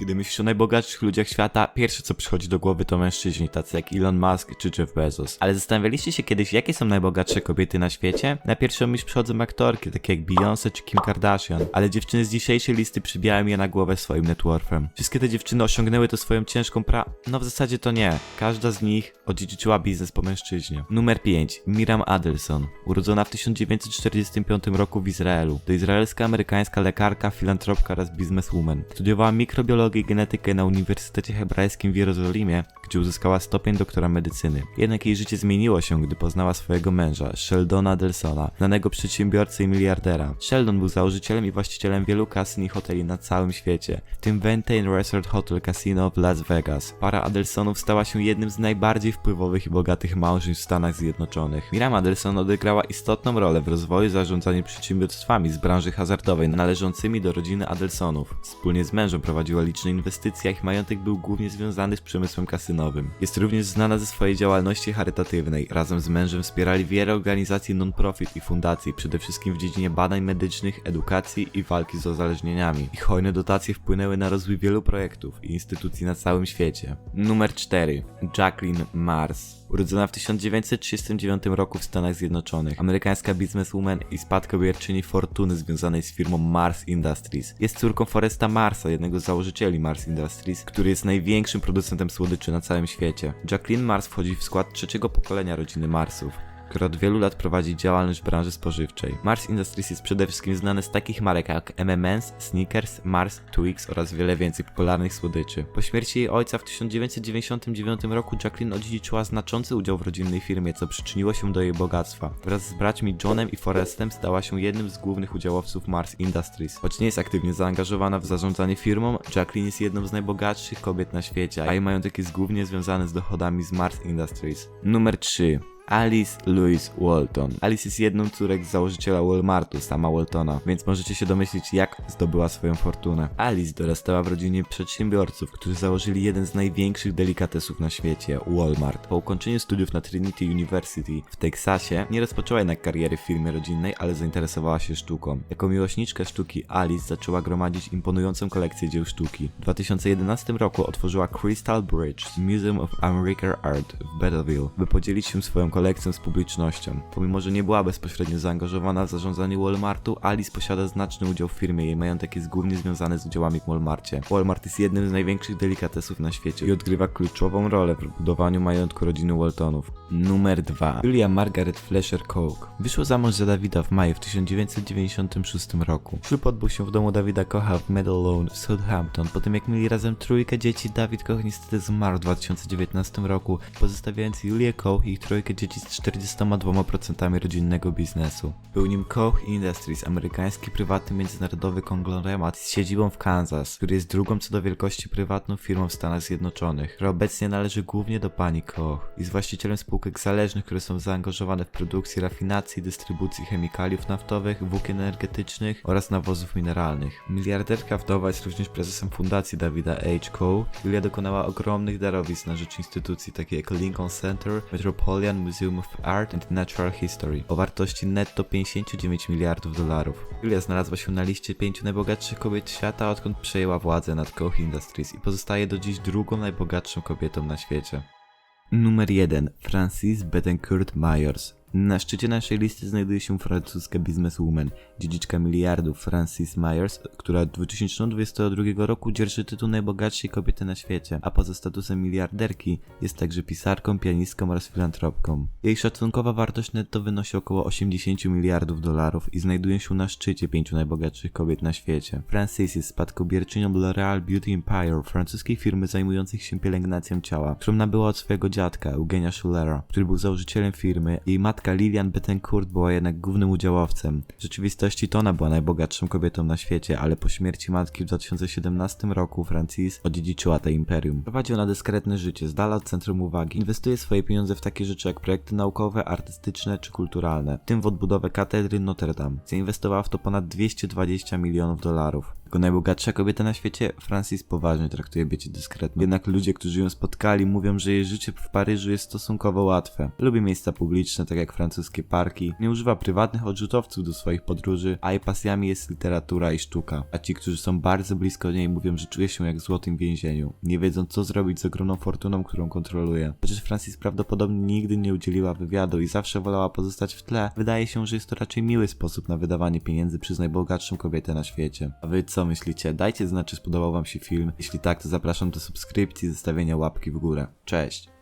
Gdy myślisz o najbogatszych ludziach świata, pierwsze co przychodzi do głowy to mężczyźni, tacy jak Elon Musk czy Jeff Bezos. Ale zastanawialiście się kiedyś, jakie są najbogatsze kobiety na świecie? Na pierwszą myśl przychodzą aktorki, takie jak Beyoncé czy Kim Kardashian, ale dziewczyny z dzisiejszej listy przybijają je na głowę swoim networkiem. Wszystkie te dziewczyny osiągnęły to swoją ciężką pra... No w zasadzie to nie. Każda z nich odziedziczyła biznes po mężczyźnie. Numer 5. Miriam Adelson. Urodzona w 1945 roku w Izraelu. To izraelska amerykańska lekarka, filantropka oraz bizneswoman. Studiowała mikrobiologię i genetykę na Uniwersytecie Hebrajskim w Jerozolimie, gdzie uzyskała stopień doktora medycyny. Jednak jej życie zmieniło się, gdy poznała swojego męża, Sheldona Adelsona, znanego przedsiębiorcy i miliardera. Sheldon był założycielem i właścicielem wielu kasyn i hoteli na całym świecie, w tym Ventain Resort Hotel Casino w Las Vegas. Para Adelsonów stała się jednym z najbardziej wpływowych i bogatych małżeństw w Stanach Zjednoczonych. Miriam Adelson odegrała istotną rolę w rozwoju i zarządzaniu przedsiębiorstwami z branży hazardowej należącymi do rodziny Adelsonów. Wspólnie z mężem prowadziła liczne inwestycje, a ich majątek był głównie związany z przemysłem kasynowym. Jest również znana ze swojej działalności charytatywnej. Razem z mężem wspierali wiele organizacji non-profit i fundacji, przede wszystkim w dziedzinie badań medycznych, edukacji i walki z uzależnieniami. Ich hojne dotacje wpłynęły na rozwój wielu projektów i instytucji na całym świecie. Numer 4. Jacqueline Mars. Urodzona w 1939 roku w Stanach Zjednoczonych, amerykańska bizneswoman i spadkobierczyni fortuny związanej z firmą Mars Industries. Jest córką Foresta Marsa, jednego z założycieli Mars Industries, który jest największym producentem słodyczy na całym świecie. Jacqueline Mars wchodzi w skład trzeciego pokolenia rodziny Marsów która od wielu lat prowadzi działalność w branży spożywczej. Mars Industries jest przede wszystkim znany z takich marek jak M&M's, Snickers, Mars, Twix oraz wiele więcej popularnych słodyczy. Po śmierci jej ojca w 1999 roku Jacqueline odziedziczyła znaczący udział w rodzinnej firmie, co przyczyniło się do jej bogactwa. Wraz z braćmi Johnem i Forestem stała się jednym z głównych udziałowców Mars Industries. Choć nie jest aktywnie zaangażowana w zarządzanie firmą, Jacqueline jest jedną z najbogatszych kobiet na świecie, a jej majątek jest głównie związany z dochodami z Mars Industries. Numer 3. Alice Louise Walton. Alice jest jedną z córek założyciela Walmartu, sama Waltona, więc możecie się domyślić, jak zdobyła swoją fortunę. Alice dorastała w rodzinie przedsiębiorców, którzy założyli jeden z największych delikatesów na świecie, Walmart. Po ukończeniu studiów na Trinity University w Teksasie nie rozpoczęła jednak kariery w firmie rodzinnej, ale zainteresowała się sztuką. Jako miłośniczka sztuki Alice zaczęła gromadzić imponującą kolekcję dzieł sztuki. W 2011 roku otworzyła Crystal Bridge Museum of American Art w Belleville, by podzielić się swoją kolekcją z publicznością. Pomimo, że nie była bezpośrednio zaangażowana w zarządzanie Walmartu, Alice posiada znaczny udział w firmie. Jej majątek jest głównie związany z udziałami w Walmarcie. Walmart jest jednym z największych delikatesów na świecie i odgrywa kluczową rolę w budowaniu majątku rodziny Waltonów. Numer 2. Julia Margaret Fletcher Coke. Wyszła za mąż za Dawida w maju w 1996 roku. Ślub odbył się w domu Dawida Kocha w Meadow w Southampton. Po tym jak mieli razem trójkę dzieci, Dawid Koch niestety zmarł w 2019 roku, pozostawiając Julię Koch i ich trójkę dzieci z 42% rodzinnego biznesu. Był nim Koch Industries, amerykański prywatny międzynarodowy konglomerat z siedzibą w Kansas, który jest drugą co do wielkości prywatną firmą w Stanach Zjednoczonych, która obecnie należy głównie do pani Koch. Jest właścicielem spółek zależnych, które są zaangażowane w produkcję rafinacji, dystrybucji chemikaliów naftowych, włókien energetycznych oraz nawozów mineralnych. Miliarderka wdowa jest również prezesem fundacji Davida H. Koch. Julia dokonała ogromnych darowizn na rzecz instytucji takie jak Lincoln Center, Metropolitan Museum of Art and Natural History o wartości netto 59 miliardów dolarów. Julia znalazła się na liście pięciu najbogatszych kobiet świata, odkąd przejęła władzę nad Koch Industries i pozostaje do dziś drugą najbogatszą kobietą na świecie. Numer 1. Francis Bettencourt Myers. Na szczycie naszej listy znajduje się francuska bizneswoman, dziedziczka miliardów Francis Myers, która od 2022 roku dzierży tytuł najbogatszej kobiety na świecie, a poza statusem miliarderki jest także pisarką, pianistką oraz filantropką. Jej szacunkowa wartość netto wynosi około 80 miliardów dolarów i znajduje się na szczycie pięciu najbogatszych kobiet na świecie. Francis jest spadkobierczynią L'Oreal Beauty Empire, francuskiej firmy zajmującej się pielęgnacją ciała, którą nabyła od swojego dziadka, Eugenia Schulera, który był założycielem firmy. Jej matka Lilian Bettencourt była jednak głównym udziałowcem. W rzeczywistości to ona była najbogatszą kobietą na świecie, ale po śmierci matki w 2017 roku Francis odziedziczyła te imperium. Prowadzi ona dyskretne życie, z dala od centrum uwagi. Inwestuje swoje pieniądze w takie rzeczy jak projekty naukowe, artystyczne czy kulturalne, w tym w odbudowę katedry Notre Dame. Zainwestowała w to ponad 220 milionów dolarów. Jako najbogatsza kobieta na świecie, Francis poważnie traktuje bycie dyskretną. Jednak ludzie, którzy ją spotkali, mówią, że jej życie w Paryżu jest stosunkowo łatwe. Lubi miejsca publiczne, tak jak francuskie parki. Nie używa prywatnych odrzutowców do swoich podróży, a jej pasjami jest literatura i sztuka. A ci, którzy są bardzo blisko niej, mówią, że czuje się jak w złotym więzieniu, nie wiedząc co zrobić z ogromną fortuną, którą kontroluje. Chociaż Francis prawdopodobnie nigdy nie udzieliła wywiadu i zawsze wolała pozostać w tle, wydaje się, że jest to raczej miły sposób na wydawanie pieniędzy przez najbogatszą kobietę na świecie. A wy co myślicie? Dajcie znać, czy spodobał wam się film. Jeśli tak, to zapraszam do subskrypcji i zostawienia łapki w górę. Cześć!